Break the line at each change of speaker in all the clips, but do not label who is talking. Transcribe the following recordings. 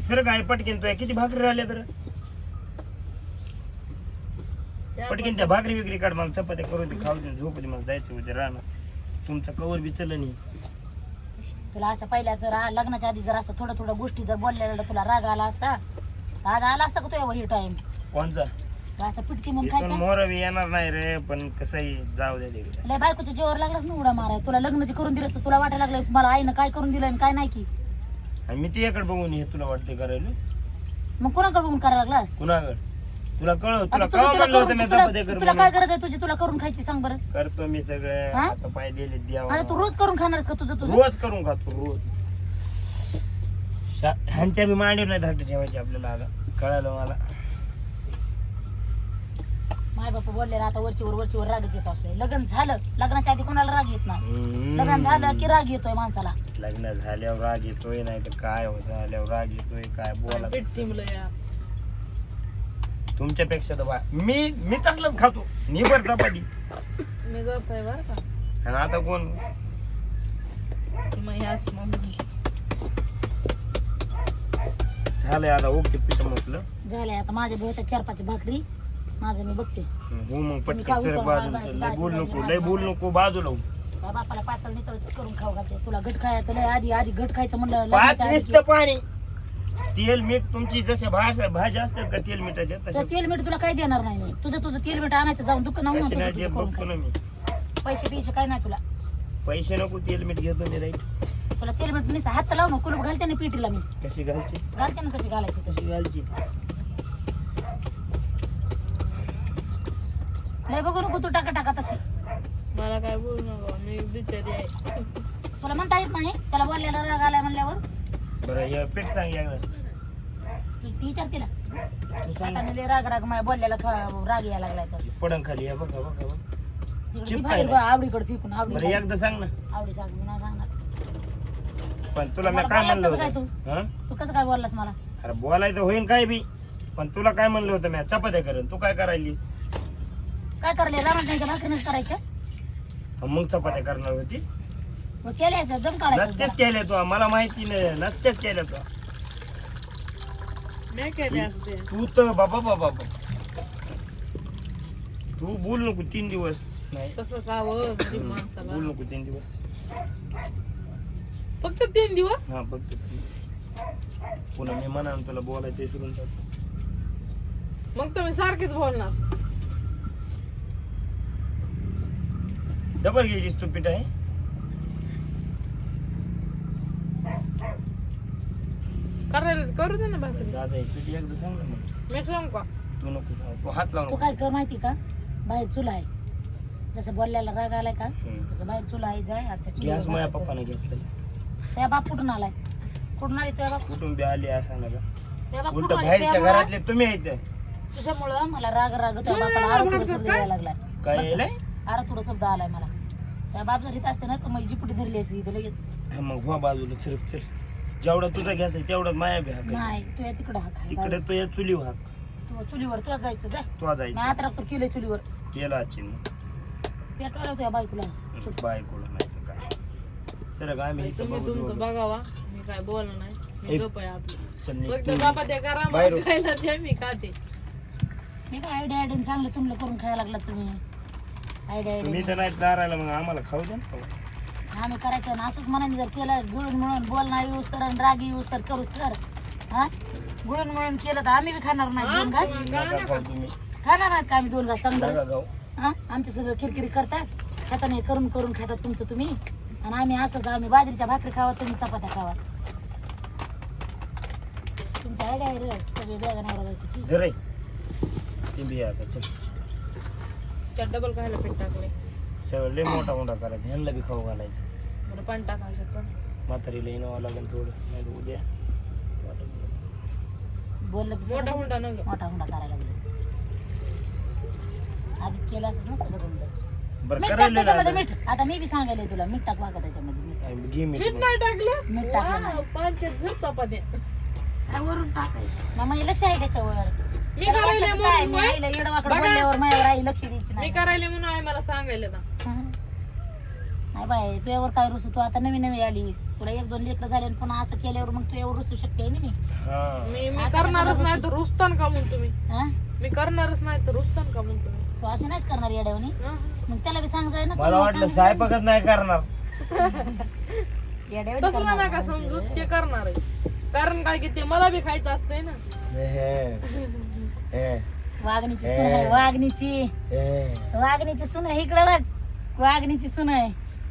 Sir काय पटकीन तुया किती भाकरी राहिल्या तर? पटकीन त्या भाकरी विक्री काढ मला चपात्या करू दे खाऊ दे झोपू दे मला जायचं उद्या राहणार तुमचं कवर बी चल नाही
तुला असं पहिल्या जर आ- लग्नाच्या आधी जर असं थोडं थोडं गोष्टी जर बोललेलं तुला राग आला असता? तर आज आला असता का तुझ्यावर ही टाइम
कोणचा?
असं पिटकी म्हणून
इथून
खायचा?
मोर बी येणार नाही रे पण कसंही जाऊ दे तिकडे.
लय बायकोच्या जीवावर लागलाच ना उडा माराय तुला लग्नाची करून दिलं तर तुला वाटायला लागलं मला आईनं काय करून दिलं आणि काय नाही की?
आणि मी तिच्याकडे बघून हे तुला वाटते करायला?
मग कोणाकडे बघून करायला लागलास?
कुणाकडे? तुला कळव तुला
आता तुझं
कवा
तुला
म्हणलं होतं मी
तुला
कर
तुला काय
म्हणून?
गरज आहे तुझी? तुला करून खायची सांग बरं.
करतो मी सगळं.
हा?
आता पाय दिले
आता तू रोज करून खाणारच का तुझं तुझं?
रोज करून खातो रोज. शा- ह्यांच्या बी मांडीवर नाही धाकटे ठेवायचे आपल्याला आता कळालं मला?
माय बाप बोललेला आता वरचीवर वरचीवर रागच येत असतोय. लग्न झालं लग्नाच्या आधी कोणाला राग येत नाही. लग्न झालं की राग येतोय माणसाला.
लग्न झाल्यावर राग येतोय नाही तर काय होत झाल्यावर राग येतोय काय बोला तुमच्यापेक्षा तर बा मी मी तसलंच खातो. निबर चपाती
मी गप आहे बरं का.
आणि आता कोण?
मग मम्मी
झालंय आता ओके पीठ म्हटलं
झालंय आता माझ्या भोवत्या चार पाच भाकरी. माझं मी बघते.
हो मग पटकन सर
बाजू-
लय बोल नको लय बोल नको
बापाला पातळ नितळ करून खाऊ घालते. तुला घट खायचं लय आधी आधी घट खायचं म्हणलं
पाच
लग्नाच्या आधी
नुसतं पाणी. तेल मीठ तुमची जशा भाज्या भाज्या असतात का तेल मिठाच्या
तेल मीठ तुला काय देणार नाही मी. तुझं तुझं तेल मीठ आणायचं जाऊन दुकान
नाही देत बघतो ना मी.
पैसे पैसे काय नाही तुला.
पैसे नको तेल मीठ घेतो मी राईट.
तुला तेल मीठ नुसतं हात लावून कुलूप घालते ना पिटीला मी.
कशी घालची
घालते ना कशी घालायची. तशी
कशी घालची
लय बघू नको तू टाका टाका तशी
मला काय बोलू नका मी बिचारी आहे.
तुला म्हणता येत नाही त्याला बोललेला राग आलाय म्हणल्यावर.
बरं हे पीठ सांग एकदा.
तू ती विचार तिला.
तू सांग.
आता लय राग राग बोललेला खा- राग यायला लागलाय तर.
पडन खाली हे बघा बघा बघा.
तिकडे
चिप
ती बाहेर
पाहिलं.
आवडीकडे फेकून आवडी
बरं एकदा सांग ना.
आवडी सांग मी नाही सांगणार.
पण तुला मी
मला
काय
बोललास
म्हणलं
कसं काय
होतं हा?
तू कसं काय बोललास मला?
अरे बोलायचं होईन काय बी. पण तुला काय म्हणलं होतं मी? चपात्या करेन. तू काय करायली
काय करले रामाच्या भाकरीनच करायच्या
मग चपात्या करणार होतीस?
मग केले असं जम काढायचं
नसतेच केल्या तू. मला माहिती नाही. नसतेच केल्या तू.
मी केले असते.
तू तर बाबा बाबा बाबा. तू बोल नको तीन दिवस. नाही.
कसं का व गरीब माणसाला.
बोल नको तीन दिवस.
फक्त तीन दिवस?
हा फक्त तीन. पुन्हा मी म्हणा तुला बोलायचं विसरून जातो
मग तुम्ही सारखेच बोलणार.
डबल घ्यायचीस तू पीठ आहे
करू दे ना भाकरी
दादा हे पीठ एकदा सांग ना मग
मी सांगू का
तू नको सांग तू हात लावू
तू
नको
काय कर माहिती का बाहेर चुला आहे जसं बोलल्याला राग आलाय का
हम्म.
तसं बाहेर चुला आहे जाय आता त्या चुलीवर
गॅस माझ्या
भाकर कर.
पप्पाने घेतलं
त्या बाप कुठून आलाय कुठून आले तुझ्या बाप
कुठून बी आली असं नका
त्या बाप
उलट
कुठून आले
बाहेरच्या
त्यामुळं-
घरातले तुम्ही
तुझ्यामुळं मला राग राग बापाला तुला शब्द यायला लागलाय
काय
तुला शब्द आलाय मला त्या बाप जर इथं असते ना तर मग जिपुटी धरली असती इथं लगेच.
मग हो बाजूला चल जेवढा तुझा गॅस आहे तेवढा माया बी हाक आहे.
नाही तू या तिकडं हाक
तिकडे तो या चुली हाक.
तू चुलीवर तुला जायचं जा.
तो
मी
जायचं
आता राखतो केलंय चुलीवर.
केला
पेटवायला तुझ्या बायकोला.
बायकोला नाही तर काय. सर आम्ही इथं
तुम्ही
बघू
तुमचं
दोघं.
बघावा. मी काय बोलणार नाही. मी आहे आपली.
चल निघ.
फक्त
तू.
बाबा ते करा
बाहेर.
खायला द्या मी खाते.
मी काय आयडिया आयडिया चांगलं चुमलं करून खायला लागला तुम्ही? आयडिया
मी
आयडिया
तर नाही दारायला मग आम्हाला खाऊ दे ना.
आम्ही करायचं ना असंच मनाने जर केलं गुळून मिळून बोलणं येऊस तर आणि राग येऊस तर करूस तर. हा? गुळून मिळून केलं तर आम्ही बी खाणार नाही दोन घास?
नका खाऊ तुम्ही.
खाणार नाहीत का आम्ही दोन घास सांग बरं
नका खाऊ.
हा? आमचं सगळं किरकिरी करतात. खाताना हे करून करून खातात तुमचं तुम्ही. आणि आम्ही असंच आम्ही बाजरीच्या भाकरी खावा तुम्ही चपात्या खावा. तुमची आयडिया आहे रे सगळे दोघा नवरा बायकोची.
धर ती बी आता चल.
त्यात डबल खायला पीठ टाकले
सगळं लय मोठा मोठा करायचा. ह्यांना बी खाऊ घालायचं.
बरं पाणी टाकायचं
म्हातारीला येणं लागेल थोडं. नाही तर उद्या.
बोललं की
मोठा हुंडा न ग
मोठा हुंडा करायला लागले. आधीच केलं असं नसतं का जमलं.
बरं
मीठ टाक
करायला
त्याच्यामध्ये
लागलं.
मीठ. आता मी बी सांगायला तुला मीठ टाक वाका त्याच्यामध्ये मीठ.
आई, घे मीठ
मीठ
मग.
नाही टाकलं?
मीठ टाकलं
वाव, झट चपात्या.
काय वरून टाकायचं? मग म्हणजे लक्ष आहे त्याच्यावर.
मी
त्याला
करायला
वाटलं की काय, मी
म्हणून
आईला येडं वाकडं
बघा.
बोलल्यावर माझ्यावर आई लक्ष द्यायची
मी
नाही
करायला म्हणून आई मला सांगायला ना
हं. नाही बाय तुझ्यावर काय रुसू तू आता नवीन नवी आलीस. तुला एक दोन लेकरं झाले आणि पुन्हा असं केल्यावर मग तू एवढं रुसू शकते ना मी.
हा.
मी मी
आता
करणारच
कशाला
नाही तर रुसतान का म्हणून तुम्ही?
हा?
मी करणारच नाही तर रुसतान का म्हणून तुम्ही?
तू अशी नाहीच करणार येड्यावनी.
हं?
मग त्याला बी सांग जाय ना
मला वाटलं सायपाकच नाही करणार.
येड्यावनी
तसलं
करणार.
नका समजू ते करणार आहे. कारण काय की ते मला बी खायचं असतंय ना.
हे,
वागणीची सून आहे वागणीची
हे.
वागणीची सून आहे इकडे बघ. वागणीची सून आहे.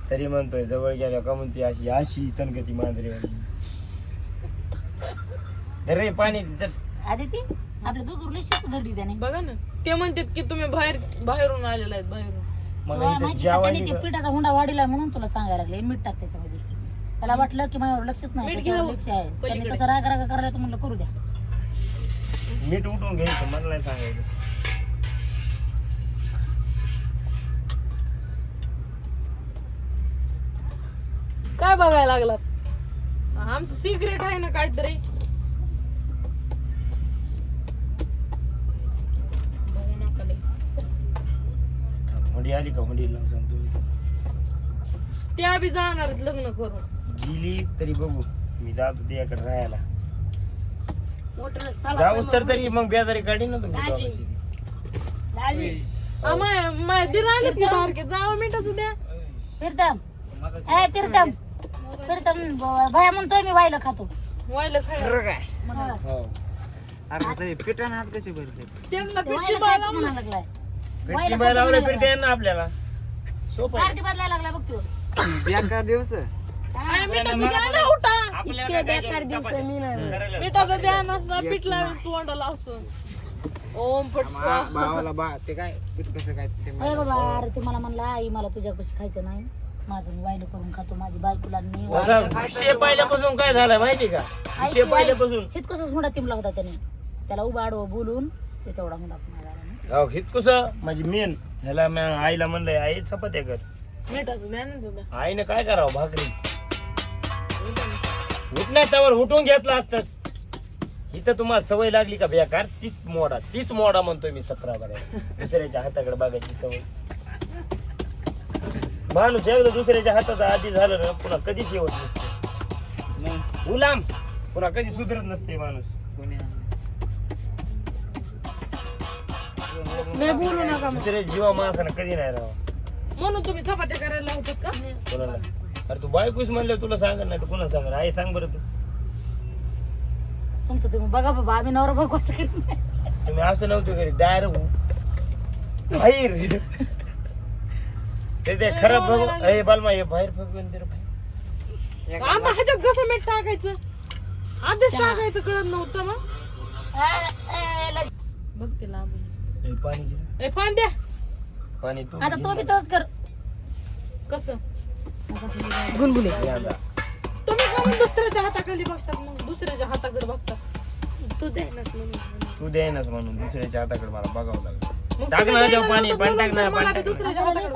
तरी म्हणतोय जवळ गेल्या का म्हणते अशी अशी तनगती मांजरी रे पाणी चल.
आदिती आपल्या दोघं लशीच धरली त्याने.
बघा ना ते म्हणतात की तुम्ही बाहेर बाहेरून आलेला आहेत बाहेरून.
मग
तुला
इथं
माहिती का त्याने
जेवायला
ते पिठाचा हुंडा वाढीला म्हणून तुला सांगायला लागले मीठ टाक त्याच्यामध्ये. त्याला वाटलं की माझ्यावर लक्षच नाही
मीठ
त्याच्यावर
घ्या.
लक्ष आहे. त्याने
पलीकडे.
कसं राग राग करायला तर म्हणलं करू द्या.
मीठ उठून घ्यायचं मला नाही सांगायचं.
काय बघायला लागलात? आमचं सिक्रेट आहे ना काहीतरी.
हुंडी आली का हुंडी लावून सांगतो
त्या बी जाणार लग्न करून.
गेली तरी बघू. मी जातो तिच्याकडे राहायला. जाऊस तर तरी मग बेजारी काढी ना तुम्ही
दीर आलेत की बारके. जावं मिठाचं द्या.
फिरतम. ए फिरतम. फिरतम भया म्हणतोय मी व्हायला खातो.
व्हायला खायला.
हा.
हो.
त्यांना
ते
पिठी
व्हायला
बायला
खायचं म्हणायला लागलाय.
पेटची बाय लावले फिरते ना आपल्याला? सोपं आहे.
पार्टी बदलायला लागला बघ तू.
आय, मिठाचं द्या ना उठा.
आपल्याला काय करायचं? करायला.
मिठाचं द्या ना ना पीठ लावून तोंडाला असं. ओम फट स्वाहा.
अरे बाबा अरे ते मला म्हणला आई मला तुझ्या कशी खायचं नाही. माझं मी वायलं करून खातो माझी बायकोला नाही
आता विषय पहिल्यापासून काय झालं माहिती का? विषय पहिल्यापासून.
हेच कसं हुंडा तिमला होता त्याने. त्याला उभा आडवं बोलून ते तेवढा हुंडा नाही.
अहो, हित कसं माझी मेन. ह्याला मी आईला म्हणलंय आई चपात्या कर.
मिठाचं द्या ना तुला
आईने काय करावं भाकरी? उठण्या त्यावर उठून घेतला असतस. इथं तुम्हाला सवय लागली का बेकार? तीच मोडा तीच मोडा म्हणतोय मी सतरा बऱ्या दुसऱ्याच्या हाताकडे बघायची सवय. माणूस एकदा दुसऱ्याच्या हाताचा आधी झालं ना पुन्हा कधीच येत नसते. गुलाम! पुन्हा कधी सुधरत नसते माणूस.
नाही बोलू नका.
दुसऱ्या जीवा माणसानं कधी नाही राहावं.
म्हणून तुम्ही चपात्या करायला लावतात का?
कोणाला? अरे तू बायकोच म्हणलं तुला सांग नाही तर कोणाला सांग आई सांग बरं तू.
तुमचं तुम्ही बघा बाबा आम्ही नवरा बघू असं करीत नाही.
तुम्ही असं नव्हतं घरी डायरेक्ट बाहेर. ते ते खराब बघू. अरे बालमा हे बाहेर फगून दे रे बाहेर.
आता ह्याच्यात कसं मीठ टाकायचं. आधीच टाकायचं कळत नव्हतं बघ
हे पाणी घे
ए फान द्या.
पाणी तू
आता तो बी तोच कर.
कसं?
गुलगुले.
तुम्ही म्हणून दुसऱ्याच्या हाताखाली बघतात मग? दुसऱ्याच्या हाताकडे बघतात तू द्यायलाच म्हणून.
तू म्हणून दुसऱ्याच्या हाताकडे मला बघावं लागलं.
मग
टाक ना त्यावर पाणी पाणी टाक ना पाणी टाक.
दुसऱ्याच्या हाताकडे.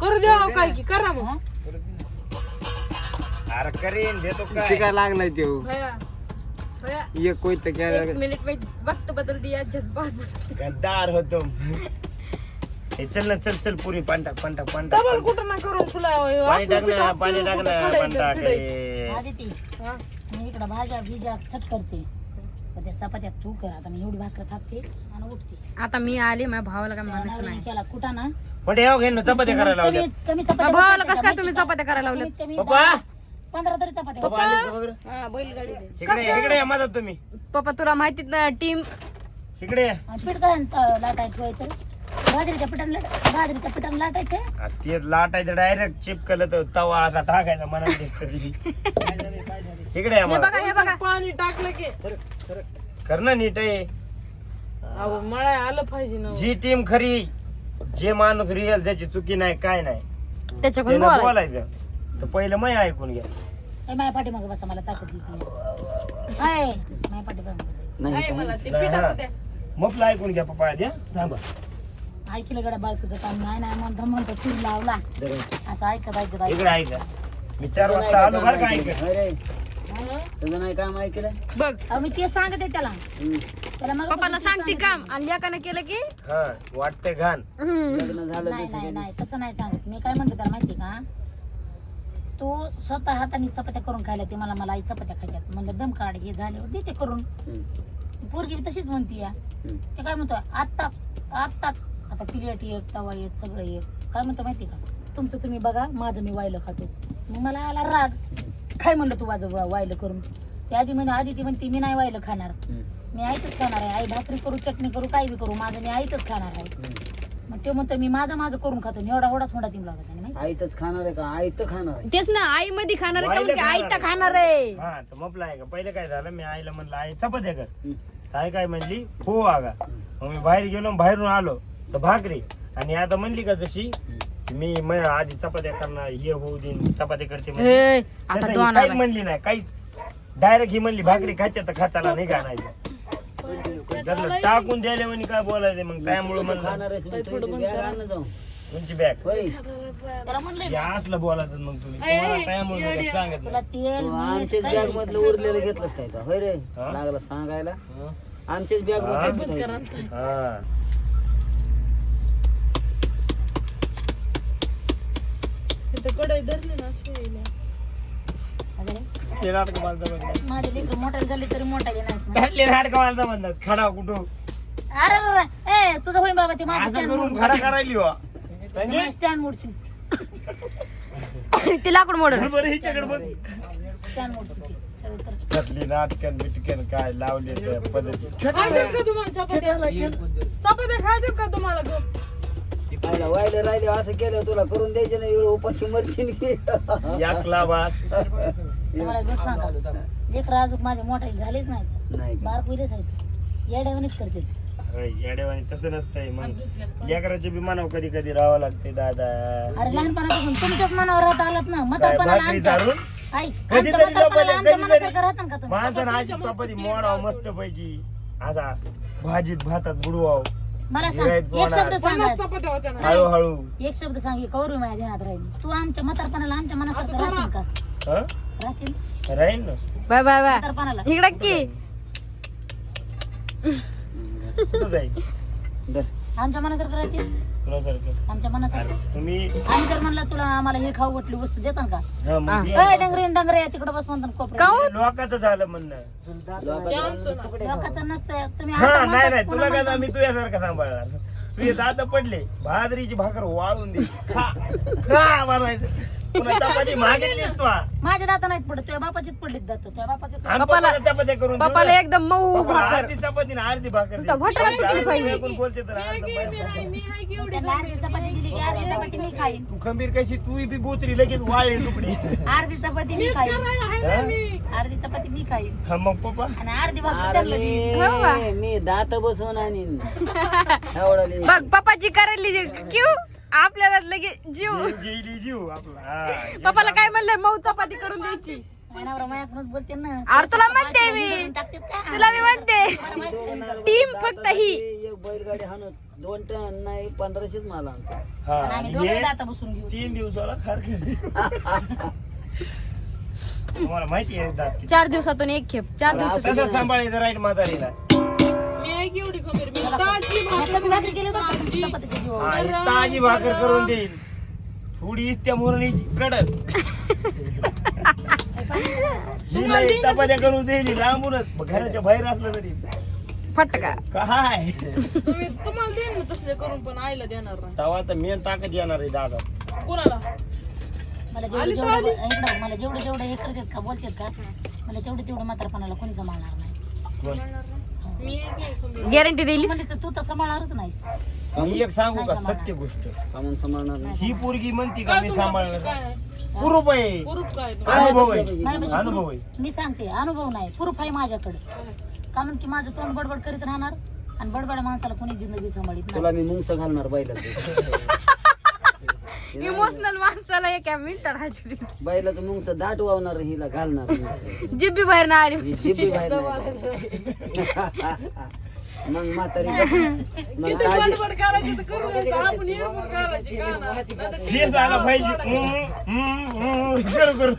करू द्या हो काय की करा मग.
हा?
अरे करीन देतो काय?
शिकाय लागलाय ते.
भया भया.
एक
एक मिनिट में वक्त बदल दिया जज्बात.
गद्दार होतो. हे चल ना चल चल पुरी पाणी टाक पाणी टाक पाणी टाक
डबल कुठं ना करून ठुलाय
पाणी टाक ना पाणी टाक ना पाणी टाक हे.
आदिती मी इकडं भाज्या भिजा छट करते. पण त्या चपात्या तू कर आता मी एवढी भाकर थापते आणि उठते.
आता मी आले माझ्या भावाला काय
त्या नवऱ्याने केला कुठा ना?
पण हे घे ना चपात्या करायला
कमी
लावल्या
कमी चपात्या
भावाला कसं काय तुम्ही चपात्या करायला? लावल्यात?
कमीत कमी
पप्पा!
पंधरा तरी चपात्या.
पप्पा
बघतात.
आले का बघ बरं?
बैलगाडी
इकडे इकडे या मदत तुम्ही.
पप्पा तुला माहितीत ना टीम
इकडे या.
आणि पीठ काय लाटायचं बाजरीच्या बाजरीच्या लाटायचे.
आ, ते लाटायचं डायरेक्ट चिपकलं तर तवा असा टाकायचा मनात इकडे या मला.
हे बघा. पाणी टाकलं की.
कर ना नीट आहे.
अहो मळाय आलं पाहिजे ना
जी टीम खरी जे माणूस रिअल ज्याची चुकी नाही काय नाही.
त्याच्याकडून
त्यानं बोलायचं. तर पहिलं मै ऐकून घ्या.
ए, माझ्या पाठीमागे बसा मला ताकद माझ्या पाठीमागे.
आहे मला ते
नाही,
पिठाचं
हा.
द्या.
मपलं ऐकून घ्या पप्पा हा. थांबा.
ऐकलं गड्या बायकोचं काम. नाही नाही म्हणतो म्हणतो सूर लावला. असं
इकडे ऐका. मी चार वाजता आलो बरं का ऐका?
तुझं नाही काम ऐकलं?
बघ.
अहो, मी तेच सांगते त्याला.
हम्म.
त्याला मग
पप्पाला सांगते काम. आणि लेकानं केलं की?
हा वाटते घाण.
लग्न झालं
नाही
जसं
नाही
की-
नाही तसं नाही सांगत. मी काय म्हणते त्याला माहिती का? तू स्वतः हाताने चपात्या करून खायला ते मला मला आई चपात्या खायच्यात. म्हणलं दम काढ हे झाल्यावर देते करून.
हम्म.
पोरगी बी तशीच म्हणती या
हम्म.
ते काय म्हणतो आत्ताच आत्ताच आता प्लेट येत तवा येत सगळं येत काय म्हणतो माहिती का? तुमचं तुम्ही बघा माझं मी वायलं खातो. मग मला आला राग. काय म्हणलं तू माझं वा- वायलं करून? ते आधी म्हणे आधी ती म्हणते मी नाही वायलं खाणार. मी आईतच खाणार आहे. आई भाकरी करू चटणी करू काय बी करू माझं मी आईतच खाणार आहे. मग ते म्हणतो मी माझं माझं करून खातो. आणि एवढा होडा तीन लागत आहे माहिती?
आईतच खाणार आहे का? आईत खाणार आहे.
तेच ना आई मध्ये खाणार
वाईला
का आई तर
खाणार
खाणार आहे.
हा तर मग आहे का पहिले काय झालं? मी आईला म्हणलं आई चपात्या कर.
हम्म.
आई काय म्हणली हो आगा. मग मी बाहेर गेलो बाहेरून आलो. तर भाकरी. आणि आता म्हणली का जशी मी म- आधी चपात्या करणार हे होऊ देईन चपात्या करते म्हणली.
हे,
तसं
आता
ही
दोन
काहीच
आला.
म्हणली नाही काहीच. डायरेक्ट ही म्हणली भाकरी खायच्या तर खाचाला नाही का नाही त्यातलं टाकून द्यायला म्हणे काय बोलायचं मग? त्यामुळे म्हणलं.
खाणार आहेस मग तुझी बॅग आण ना जाऊन
तुमची बॅग
होय.
त्याला म्हणलंय
हे असलं बोलायचं मग तुम्ही. तुम्हाला त्यामुळे मी काही सांगत
तुला
नाही.
तेल
तू
मीठ
आमच्याच बॅग. मधलं उरलेलं घेतलंस काय का होय रे
हा?
लागला सांगायला.
हं?
आमच्याच बॅग
हा?
मध्ये
हा.
धरली ना
ते नाटकं बांधता म्हणतात.
माझे लेकर मोठाले झाले तरी मोठाले नाहीत ना.
त्यातले नाटकं बांधता म्हणतात. खडा कुठं
अरे ए तुझं होईन बाबा ते माझं
असं
स्टँड
करून
मोड
खडा करायली वा म्हणजे?
स्टँड मोडची
ते लाकूड मोड
बरं हिच्याकडे बघ.
स्टँड मोडची ती. सगळं कर.
त्यातली नाटकन बिटकन काय लावले त्या पद्धती.
खायचं का तुम्हाला चपात्या? चपात्या खायचं का तुम्हाला? गं?
आयला व्हायला राहिले असं केलं तुला करून द्यायचे ना एवढं उपाशी मरशील की.
याकला बास
तुम्हाला एक गोष्ट सांगा लेकर अजून माझे मोठाले झालेच नाहीत.
नाही?
बार पहिलेच आहेत. येड्यावणीच करते
येडेवाणी तसं नसतंय मग लेकराच्या बी मनाव कधी कधी राहावं लागते दादा.
अरे लहानपणापासून तुमच्याच मनावर राहत आलात ना?
काय
म्हातारपणाला
भाकरी
आमच्या-
धारून
ऐक,
कधीतरी
आमच्या म्हातारपणाला
चपात्या,
आमच्या
कधीतरी.
मनासारखं राहता का तुम्ही?
माणसानं आजी चपाती मोडाव मस्त पैकी आता भाजीत भातात बुडवाव.
मला सांग एक. शब्द
ना?
हळूहळू.
एक शब्द सांग हे कौरवी माझ्या ध्यानात राहील. तू आमच्या म्हातारपणाला आमच्या मनासारखं
असं
राहशील का?
हं?
राहशील?
राहील ना.
बाय बाय बाय
म्हातारपणाला.
इकडे की.
कुठं जाईल?
धर.
आमच्या मनासारखं राहशील?
तुझ्यासारखं
आमच्या मनासारखं.
अरे तुम्ही
आम्ही जर म्हणलं तुला आम्हाला हे खाऊ वाटली वस्तू देतात का?
हं, मग ये.
ए डंगरे डंगरे तिकडे बस म्हणतात कोपऱ्यात.
काऊन?
लोकांचं झालं म्हणणं.
लोकांचं नसतं तुम्ही
हा
आता
नाही
म्हणतात,
नाही
पुन्हा
तुला काय
म्हणतात.
मी तुझ्यासारखं सांभाळणार? तुझे दात पडले भादरीची भाकर वाळून दे. खा. खा म्हणायचं पुन्हा चपाती मागितलीस तू हा.
माझ्या दाता नाहीत पडत तुझ्या बापाचीच पडलीत जात तुझ्या बापाचीच
आणि
पप्पाला-
पप्पाला चपात्या करून
पप्पाला. एकदम मऊ
पप्पाला
भाकर.
अर्धी चपाती ना अर्धी भाकर दे.
तुझा घोटाळा किती
अर्धी
पाहिजे?
वेगळून बोलते तर अर्ध
चपाती दिली की अर्धी चपाती मी खाईन.
तू खंबीर कशी तू बी बोतरी लगेच वाळली तुकडी.
अर्धी चपाती मी खाईन? अर्धी चपाती मी खाईन.
हा, मग पप्पा?
आणि अर्धी भाकर त्यांना देईन
हो बा.
अरे मी दात बसवून आणीन. एवढा.
बघ पप्पाची करायली जे- क्यू? आपल्याला लगे जीव.
गेली जीव आपला. हा.
पप्पाला काय म्हणलंय? मऊ चपाती करून द्यायची.
माझ्या नवरा माझ्याकडूनच बोलते ना.
अरे तुला म्हणते मी.
का?
तुला मी म्हणते. टीम फक्त ही.
एक बैलगाडी हाणत दोन टन नाही पंधराशेच माल आणतो.
हा,
आणि आम्ही
आणि
दोघे
हे
दाता बसून घेऊ.
तीन दिवसाला खार तुम्हाला माहिती आहे दात किती.
चार दिवसातून एक खेप. चार दिवसातून
तसं सांभाळायचं राईट म्हातारीला.
मी आहे की एवढी खबर मी. ताजी
भाकरी केली बरं का? तुमची चपातीची जीव.
हा, ही ताजी भाकर करून देईल थोडी त्या मुरलीची. कडक. हिला एक चपात्या करून देईल लांबूनच. घराच्या बाहेर असलं तरी.
फटका.
काय?
तुम्ही तुम्हाला देईन ना तसले करून पण आईला देणार नाही.
तवा तर मेन ताकद येणार आहे दादा.
कोणाला?
मला जेवढे जेवढे इकडं मला जेवढे जेवढे हे करतात का बोलतात का मला तेवढे तेवढे म्हातारपणाला कोणी सांभाळणार नाही.
कोण?
गॅरंटी दिली
म्हणजे तर तू तर सांभाळणारच नाहीस.
मी एक सांगू का? सत्य गोष्ट.
कामून सांभाळणार नाही.
ही पोरगी म्हणती का मी सांभाळणार कुरूप आहे. अनुभव आहे.
नाही म्हणजे
अनुभव आहे.
मी सांगते अनुभव नाही. प्रूफ आहे माझ्याकडे. का म्हणून की माझं तोंड बडबड करीत राहणार आणि बडबड माणसाला कोणी जिंदगी सांभाळीत
तुला
नाही
मी मुंगच घालणार बैला
इमोशनल माणसाला एका मिनिटात राहायची
बैलाचं मुंगच दाट वावणार हिला घालणार.
जिब्बी बाहेर ना आली.
जिभी बाहेर नाही. मग म्हातारी मग
का
आला पाहिजे. करू करू.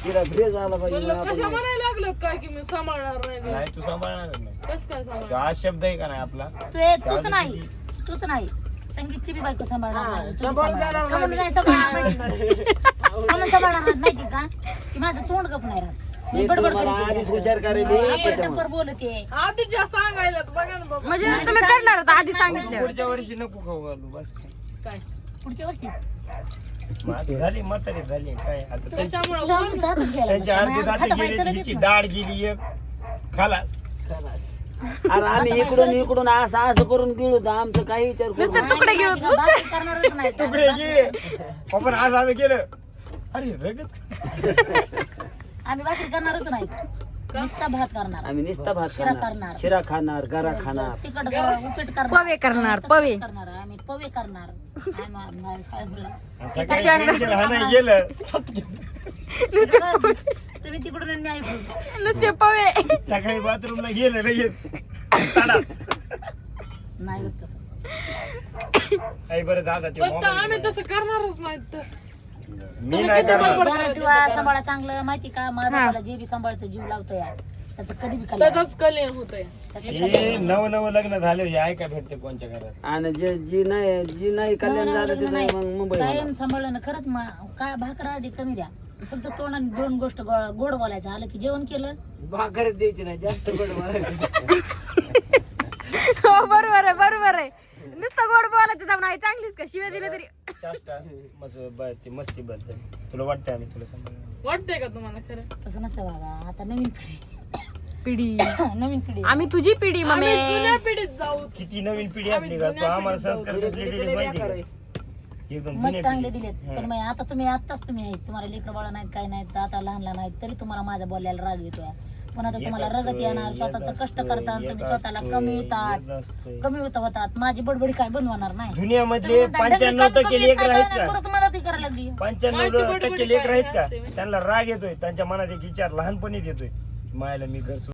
तिला आला पाहिजे
म्हणलं
मग
कशा
आपण
म्हणायला लागलं काय की मी सांभाळणार नाही
तू सांभाळणार नाही.
कस काय
तो
सांभाळणार?
हा शब्द आहे का नाही आपला?
तू तूच नाही. तूच नाही. संगीतची बी बायको सांभाळणार नाही, सांभाळणार. कमून नाही. सांभाळणार. माहिती म्हणून सांभाळणार नाही माहिती का? की माझं तोंड गप नाही राहत. मी बडबड
तुम्हाला
करीत
आधीच.
टप्पर बोलते
आधी ज्या सांगायला बघा ना बाबा.
म्हणजे तुम्ही करणार होता आधी सांगितलं.
पुढच्या वर्षी नको खाऊ घालू बस.
काय?
पुढच्या वर्षी?
माझी झाली म्हातारी झाली काय आता त्यांची-
कशामुळे.
अर्धी दाती गेली डाळ एक. खालास.
अरे आम्ही इकडून इकडून असं असं करून गेलो तर आमचं काही विचार करू
नुसतं
नाही,
तुकडे घेऊन.
नाही, बाकी करणारच नाही.
तुकडे गेले आपण आज आज केलं. अरे रगत.
आम्ही भाकरी करणारच नाही. नुसता भात करणार.
आम्ही नुसता भात
शिरा
खाणार
करणार.
शिरा खाणार गरा खाणार.
तिकट उपीट करणार.
पवे करणार,
तसंच
पवे.
करणार आम्ही पवे करणार. आम्ही- आम्ही-
टेन्शन नाही गेलं.
तुम्ही तिकडून आणि मी ऐकून.
नुसते पवे
सकाळी बाथरूमला गेलं ताडा.
नाही होत तसं.
आई बरं दादा ते
पण तर आम्ही तसं करणारच नाही तर.
मी नाही करणार.
ठेवा सांभाळा चांगलं माहिती का? माझ्या बाबाला जे बी सांभाळतं जीव लावतं या. त्याचं कधी बी कल्याण.
त्याचाच कल्याण होतंय.
त्याचं
हे नव नव लग्न झालं हे ऐका भेटते कोणच्या घरात.
आणि जे जी नाही जी नाही कल्याण झालं
लग्न नाही.
मग मुंबई
कायम सांभाळलं ना खरंच मा- काय भाकर आधी कमी द्या. फक्त तोंडाने दोन गोष्ट गो- गोड बोलायचं. आलं की जेवण केलं?
भाकर द्यायची नाही जास्त गोड
हो बरोबर आहे बरोबर आहे. नुसतं गोड बोलायचं जाऊन आई चांगलीच का? शिव्या दिल्या तरी.
चाष्टा. मस्त ब- ती मस्ती बद्दल तुला वाटतंय आम्ही तुला सांभाळणार
वाटतंय का तुम्हाला खरं?
तसं नसतं बाबा आता नवीन पिढी.
पिढी.
नवीन पिढी.
आम्ही तुझी पिढी
आम्ही
मम्मी
पिढीत जाऊ.
किती नवीन पिढी असली का? तो आम्हाला संस्कार कसले दिले माहिती का? एकदम
मत
जुन्या
चांगले
पिढी.
दिलेत.
हा.
पण मग आता तुम्ही आताच तुम्ही आहेत. तुम्हाला लेकर बाळ नाहीत काय नाहीत. आता लहान लहान आहेत तरी तुम्हाला माझ्या बोलायला राग येतोय. पण आता तुम्हाला रगत येणार स्वतःच कष्ट करता तुम्ही स्वतःला कमी येतात
असतोय.
कमी होत होतात. माझी बडबडी काय बनवणार नाही? तुम्ही म्हणता,
पंच्याण्णव टक्के
कमी येत
आहेत का?
परत मला ती करायला लागली.
माझी
पंच्याण्णव
बडबडी
टक्के
काय
लेकर आहेत का? त्यांना राग येतोय त्यांच्या मनात एक विचार लहानपणीच येतोय. मायाला मी घर सोडून